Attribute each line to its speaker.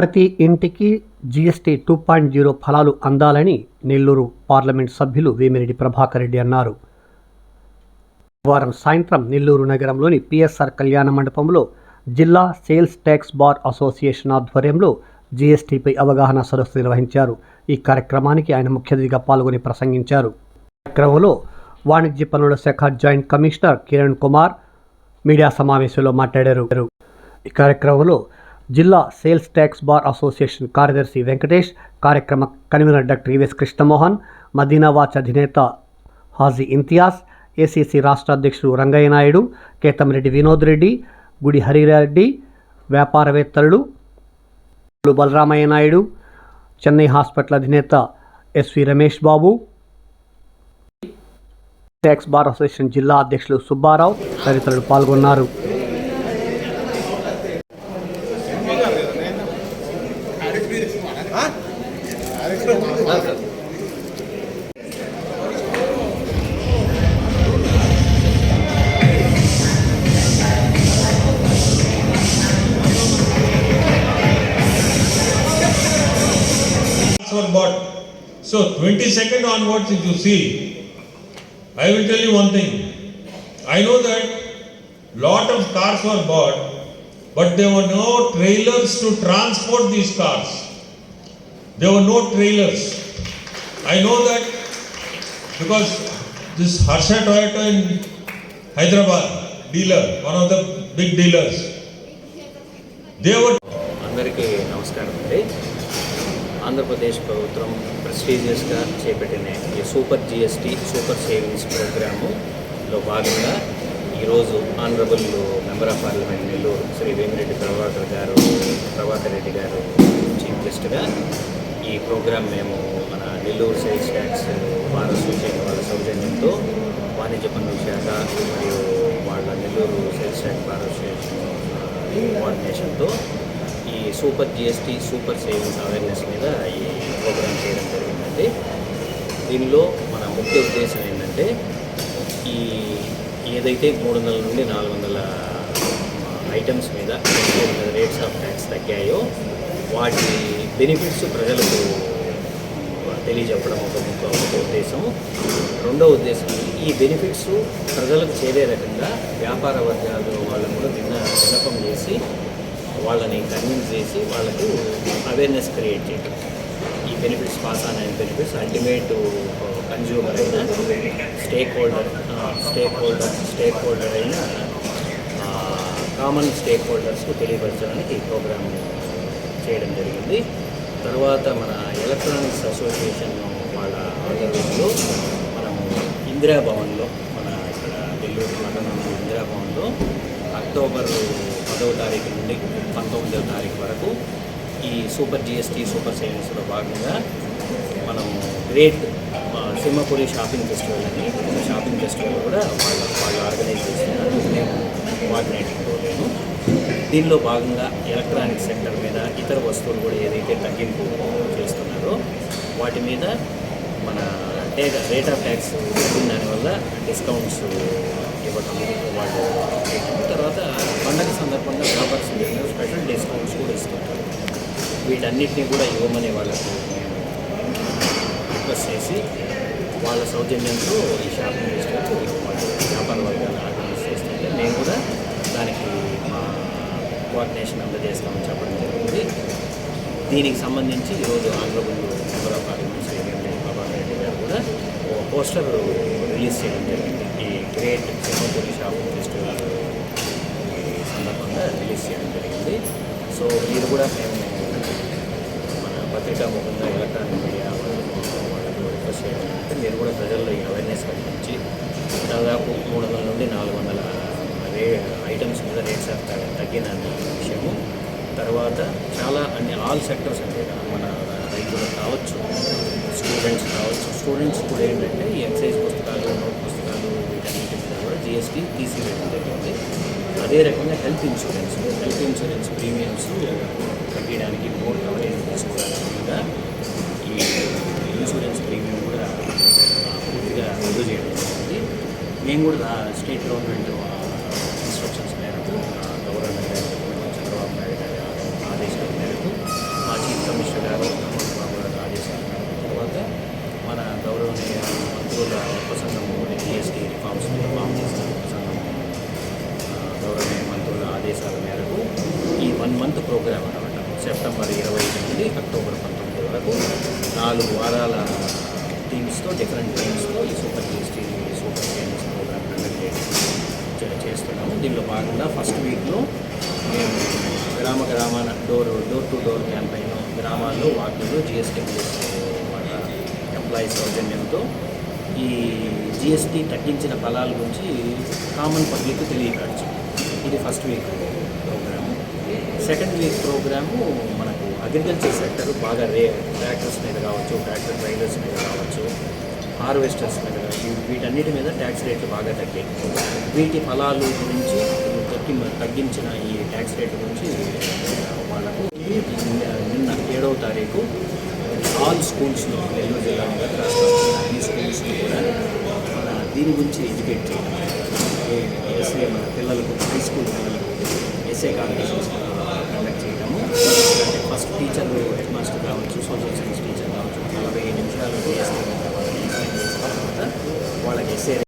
Speaker 1: ప్రతి ఇంటికి GST two point zero ఫలాలు అందాలని నెల్లూరు పార్లమెంట్ సభ్యులు వేమిరెడ్డి ప్రభాకర్ రెడ్డి అన్నారు. వారం సాయంత్రం నెల్లూరు నగరంలోని పిఎస్ఆర్ కళ్యాణ మండపంలో జిల్లా సేల్స్ ట్యాక్స్ బార్ అసోసియేషన్ ఆధ్వర్యంలో జీఎస్టీపై అవగాహన సదస్సు నిర్వహించారు. ఈ కార్యక్రమానికి ఆయన ముఖ్య అతిథిగా పాల్గొని ప్రసంగించారు. కార్యక్రమంలో వాణిజ్య పనుల శాఖ joint commissioner Kiran Kumar media సమావేశంలో మాట్లాడారు. ఈ కార్యక్రమంలో జిల్లా సేల్స్ ట్యాక్స్ బార్ అసోసియేషన్ కార్యదర్శి వెంకటేష్ కార్యక్రమ కన్వీనర్ డాక్టర్ ఈవెస్ కృష్ణమోహన్ మదీనా వాచ్ అధినేత హాజీ ఇంతియాజ్ ఏసీసీ రాష్ట్ర అధ్యక్షుడు రంగయ్య నాయుడు కేతంరెడ్డి వినోద్ రెడ్డి గుడి హరిరెడ్డి వ్యాపారవేత్తలు బలరామయ్య నాయుడు చెన్నై హాస్పిటల్ అధినేత S V Ramesh Babu tax bar association జిల్లా అధ్యక్షులు సుబ్బారావు తదితరులు పాల్గొన్నారు.
Speaker 2: Were bought. So 22nd onwards, if you see, I will tell you one thing. I know that lot of cars were bought, but there were no trailers to transport these cars. There were no trailers. I know that because this Harsha Toyota in Hyderabad, dealer, one of the big dealers, they were
Speaker 3: అందరికీ నమస్కారం అండి ఆంధ్రప్రదేశ్ ప్రభుత్వం ప్రెస్టీజియస్గా చేపట్టిన ఈ super GST super savings ప్రోగ్రాములో భాగంగా ఈరోజు honourable member of parliament Nellore Shri Vemireddy Prabhakar గారు ప్రభాకర్ రెడ్డి గారు చీఫ్ గెస్ట్గా ఈ ప్రోగ్రాం మేము మన Nellore sales tax bar association వాళ్ళ సౌజన్యంతో వాణిజ్య పన్నుల శాఖ మరియు వాళ్ళ Nellore sales tax bar association కోఆర్డినేషన్తో ఈ super GST super savings awareness మీద ఈ ప్రోగ్రామ్ చేయడం జరిగిందండి. దీనిలో మన ముఖ్య ఉద్దేశం ఏంటంటే ఈ ఏదైతే మూడు వందల నుండి నాలుగు వందల ఐటమ్స్ మీద రేట్స్ ఆఫ్ ట్యాక్స్ తగ్గాయో వాటి బెనిఫిట్స్ ప్రజలకు తెలియజెప్పడం ఒక ముఖ్య ఒక ఉద్దేశం రెండో ఉద్దేశం ఈ బెనిఫిట్స్ ప్రజలకు చేరే రకంగా వ్యాపార వర్గాలు వాళ్ళని కూడా విన్న విన్నపం చేసి వాళ్ళని కన్విన్స్ చేసి వాళ్ళకు అవేర్నెస్ క్రియేట్ చేయడం ఈ బెనిఫిట్స్ పాస్ ఆన్ అయిన బెనిఫిట్స్ అల్టిమేట్ కన్జ్యూమర్ uh, అయిన stakeholder stakeholder stakeholder అయిన కామన్ స్టేక్ హోల్డర్స్కు తెలియపరచడానికి ఈ ప్రోగ్రామ్ చేయడం జరిగింది. తర్వాత మన ఎలక్ట్రానిక్స్ అసోసియేషన్ వాళ్ళ ఆధ్వర్యంలో మనము ఇందిరా భవన్లో మన ఇక్కడ నెల్లూరు పట్టణంలో ఇందిరా భవన్లో అక్టోబర్ పదవ తారీఖు నుండి పంతొమ్మిదవ తారీఖు వరకు ఈ సూపర్ జిఎస్టీ సూపర్ సేవింగ్స్లో భాగంగా మనం గ్రేట్ సింహపురి షాపింగ్ ఫెస్టివల్ అని షాపింగ్ ఫెస్టివల్ కూడా వాళ్ళు వాళ్ళు ఆర్గనైజ్ చేస్తున్నారు మేము కోఆర్డినేటింగ్ నేను దీనిలో భాగంగా ఎలక్ట్రానిక్ సెక్టర్ మీద ఇతర వస్తువులు కూడా ఏదైతే తగ్గింపు చేస్తున్నారో వాటి మీద మన రేట్ ఆఫ్ ట్యాక్స్ తగ్గిన దానివల్ల డిస్కౌంట్స్ ఇవ్వటం వాళ్ళు తర్వాత పండగ సందర్భంగా వ్యాపారస్ స్పెషల్ డిస్కౌంట్స్ కూడా ఇస్తుంటారు. వీటన్నిటిని కూడా ఇవ్వమని వాళ్ళకు మేము రిక్వెస్ట్ చేసి వాళ్ళ సౌజన్యంతో ఈ షాపింగ్ చేసినట్టు వ్యాపార వర్గాలు ఆర్గనైజ్ చేస్తుంటే మేము కూడా దానికి మా కోఆర్డినేషన్ అందజేస్తామని చెప్పడం జరిగింది. దీనికి సంబంధించి ఈరోజు Andhra Pradesh member of parliament Shri Reddy గారు కూడా పోస్టర్ రిలీజ్ చేయడం జరిగింది. ఈ గ్రేట్ సింహపూరి షాపింగ్ ఫెస్టివల్ సందర్భంగా రిలీజ్ చేయడం జరిగింది. సో మీరు కూడా మేము మన పత్రికా ముఖంగా ఎలక్ట్రానిక్ మీడియా ఫోకస్ రిక్వెస్ట్ మీరు కూడా ప్రజల్లో ఈ అవేర్నెస్ కల్పించి దాదాపు మూడు వందల నుండి నాలుగు వందల రే ఐటమ్స్ మీద రేట్స్ ఆఫ్ తగ్గిన విషయము. తర్వాత చాలా అన్ని ఆల్ సెక్టర్స్ అంటే మన రైతులు కావచ్చు స్టూడెంట్స్ కావచ్చు స్టూడెంట్స్ కూడా ఏంటంటే ఈ ఎక్సైజ్ పుస్తకాలు నోట్ పుస్తకాలు వీటన్నిటి మీద కూడా జిఎస్టీ తీసివేయడం జరిగింది అదే రకంగా health insurance health insurance premiums తగ్గడానికి మోర్ కవరేజ్ తీసుకోవడానికి కూడా నేను కూడా స్టేట్ గవర్నమెంట్ ఇన్స్ట్రక్షన్స్ మేరకు గవర్నమెంట్ గారు చంద్రబాబు నాయుడు గారి ఆదేశాల మేరకు మా చీఫ్ కమిషనర్ గారు బాబు గారి ఆదేశాల మేరకు తర్వాత మన గౌరవనీయ మంత్రుల ఉపసంఘము జిఎస్టీ రిఫార్మ్స్ రిఫార్మ్ చేసిన ఉపసంఘము గౌరవనీయ మంత్రుల ఆదేశాల మేరకు ఈ వన్ మంత్ ప్రోగ్రామ్ అనమాట సెప్టెంబర్ ఇరవై నుండి అక్టోబర్ పంతొమ్మిది వరకు నాలుగు వారాల టీమ్స్తో డిఫరెంట్ టీమ్స్తో ఈ సూపర్ జిఎస్టీ సూపర్ టీమ్స్ దీనిలో భాగంగా ఫస్ట్ వీక్లో మేము గ్రామ గ్రామాల door door to door campaign గ్రామాల్లో వార్డుల్లో జిఎస్టీ వాళ్ళ ఎంప్లాయీస్ సౌజన్యంతో ఈ జిఎస్టీ తగ్గించిన ఫలాల గురించి కామన్ పబ్లిక్ తెలియపరచు ఇది first week programme. Second week programme మనకు అగ్రికల్చర్ సెక్టర్ బాగా రే ట్రాక్టర్స్ మీద కావచ్చు ట్రాక్టర్ డ్రైవర్స్ మీద కావచ్చు హార్వెస్టర్స్ మీద వీటన్నిటి మీద ట్యాక్స్ రేట్లు బాగా తగ్గాయి. వీటి ఫలాలు గురించి తగ్గి తగ్గించిన ఈ ట్యాక్స్ రేట్ గురించి వాళ్ళకు నిన్న- ఏడవ తారీఖు ఆల్ స్కూల్స్లో నెల్లూరు జిల్లా రాష్ట్రంలో అన్ని స్కూల్స్లో కూడా దీని గురించి ఎడ్యుకేట్ చేయడం. ఎస్ఏ మన పిల్లలకు హై స్కూల్ పిల్లలకు ఎస్ఏ కాంపిటీషన్స్ కండక్ట్ చేయడము. అంటే ఫస్ట్ టీచర్ హెడ్ మాస్టర్ కావచ్చు సోషల్ సైన్స్ టీచర్ కావచ్చు నలభై నిమిషాలు ఎస్ఏ